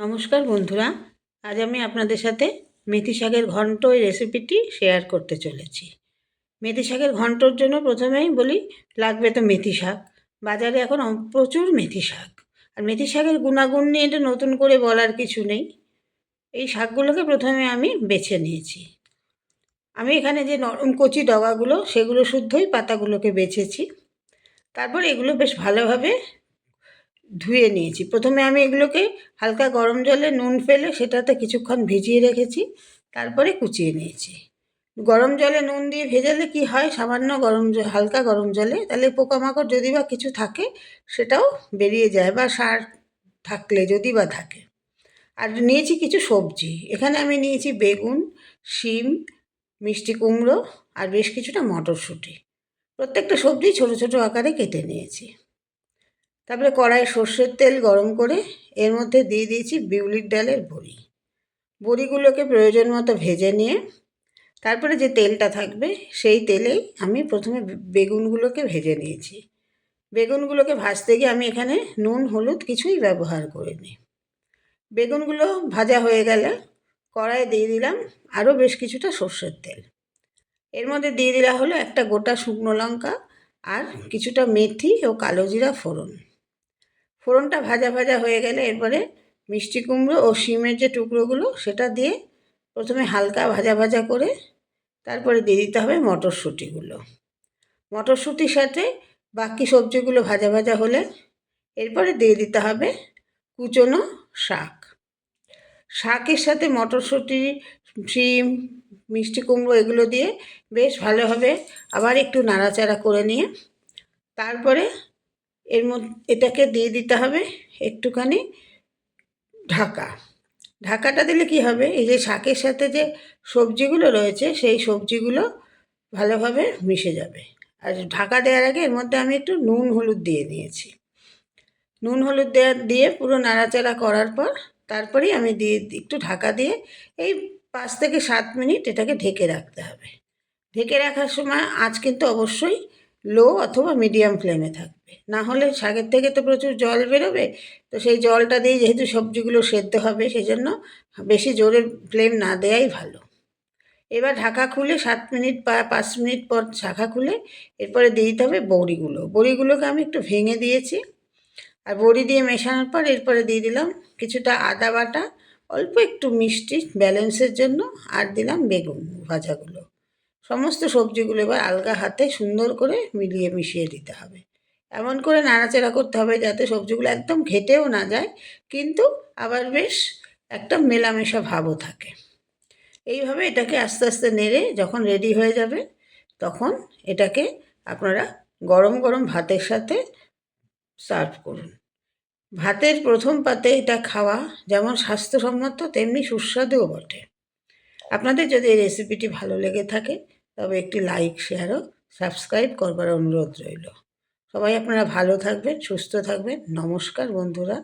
নমস্কার বন্ধুরা, আজ আমি আপনাদের সাথে মেথি শাকের ঘন্ট এই রেসিপিটি শেয়ার করতে চলেছি। মেথি শাকের ঘন্টর জন্য প্রথমেই বলি, লাগবে তো মেথি শাক। বাজারে এখন প্রচুর মেথি শাক। আর মেথি শাকের গুণাগুণ নিয়ে এটা নতুন করে বলার কিছু নেই। এই শাকগুলোকে প্রথমে আমি বেছে নিয়েছি। আমি এখানে যে নরম কচি ডগাগুলো, সেগুলো শুদ্ধই পাতাগুলোকে বেছেছি। তারপর এগুলো বেশ ভালোভাবে ধুয়ে নিয়েছি। প্রথমে আমি এগুলোকে হালকা গরম জলে নুন ফেলে সেটাতে কিছুক্ষণ ভিজিয়ে রেখেছি, তারপরে কুচিয়ে নিয়েছি। গরম জলে নুন দিয়ে ভেজালে কি হয়? সামান্য গরম জ- হালকা গরম জলে, তাহলে পোকামাকড় যদি বা কিছু থাকে, সেটাও বেরিয়ে যায় বা সার থাকলে যদি বা থাকে। আর নিয়েছি কিছু সবজি। এখানে আমি নিয়েছি বেগুন, শিম, মিষ্টি কুমড়ো আর বেশ কিছুটা মটরশুঁটি। প্রত্যেকটা সবজি ছোট ছোট আকারে কেটে নিয়েছি। তারপরে কড়াই সর্ষের তেল গরম করে এর মধ্যে দিয়ে দিয়েছি বিউলির ডালের বড়ি। বড়িগুলোকে প্রয়োজন মতো ভেজে নিয়ে তারপরে যে তেলটা থাকবে সেই তেলেই আমি প্রথমে বেগুনগুলোকে ভেজে নিয়েছি। বেগুনগুলোকে ভাজতে গিয়ে আমি এখানে নুন, হলুদ কিছুই ব্যবহার করিনি। বেগুনগুলো ভাজা হয়ে গেলে কড়াইয়ে দিয়ে দিলাম আরও বেশ কিছুটা সর্ষের তেল। এর মধ্যে দিয়ে দিলা হলো একটা গোটা শুকনো লঙ্কা আর কিছুটা মেথি ও কালো জিরা ফোড়ন। ফোড়নটা ভাজা ভাজা হয়ে গেলে এরপরে মিষ্টি কুমড়ো ও শিমের যে টুকরোগুলো সেটা দিয়ে প্রথমে হালকা ভাজা ভাজা করে তারপরে দিয়ে দিতে হবে মটরশুঁটিগুলো। মটরশুঁটির সাথে বাকি সবজিগুলো ভাজা ভাজা হলে এরপরে দিয়ে দিতে হবে কুচনো শাক। শাকের সাথে মটরশুঁটি, শিম, মিষ্টি কুমড়ো এগুলো দিয়ে বেশ ভালোভাবে আবার একটু নাড়াচাড়া করে নিয়ে তারপরে এর মধ্যে এটাকে দিয়ে দিতে হবে একটুখানি ঢাকা। ঢাকাটা দিলে কি হবে? এই যে শাকের সাথে যে সবজিগুলো রয়েছে, সেই সবজিগুলো ভালোভাবে মিশে যাবে। আর ঢাকা দেওয়ার আগে এর মধ্যে আমি একটু নুন, হলুদ দিয়ে নিয়েছি নুন, হলুদ দেওয়া দিয়ে পুরো নাড়াচাড়া করার পর তারপরেই আমি দিয়ে একটু ঢাকা দিয়ে এই পাঁচ থেকে সাত মিনিট এটাকে ঢেকে রাখতে হবে। ঢেকে রাখার সময় আঁচ কিন্তু অবশ্যই লো অথবা মিডিয়াম ফ্লেমে থাকবে। না হলে শাকের থেকে তো প্রচুর জল বেরোবে, তো সেই জলটা দিয়ে যেহেতু সবজিগুলো সেদ্ধ হবে সেই জন্য বেশি জোরে ফ্লেম না দেওয়াই ভালো। এবার ঢাকা খুলে সাত মিনিট বা পাঁচ মিনিট পর ঢাকা খুলে এরপরে দিয়ে দিতে হবে বড়িগুলো। বড়িগুলোকে আমি একটু ভেঙে দিয়েছি। আর বড়ি দিয়ে মেশানোর পর এরপরে দিয়ে দিলাম কিছুটা আদা বাটা, অল্প একটু মিষ্টি ব্যালেন্সের জন্য, আর দিলাম বেগুন ভাজাগুলো। সমস্ত সবজিগুলো এবার আলগা হাতে সুন্দর করে মিলিয়ে মিশিয়ে দিতে হবে। এমন করে নাড়াচাড়া করতে হবে যাতে সবজিগুলো একদম ঘেটেও না যায়, কিন্তু আবার বেশ একটা মেলামেশা ভাবও থাকে। এইভাবে এটাকে আস্তে আস্তে নেড়ে যখন রেডি হয়ে যাবে, তখন এটাকে আপনারা গরম গরম ভাতের সাথে সার্ভ করুন। ভাতের প্রথম পাতে এটা খাওয়া যেমন স্বাস্থ্যসম্মত, তেমনি সুস্বাদুও বটে। আপনাদের যদি এই রেসিপিটি ভালো লেগে থাকে তবে একটি লাইক শেয়ার ও সাবস্ক্রাইব করবার অনুরোধ রইল। সবাই আপনারা ভালো থাকবেন, সুস্থ থাকবেন। নমস্কার বন্ধুরা।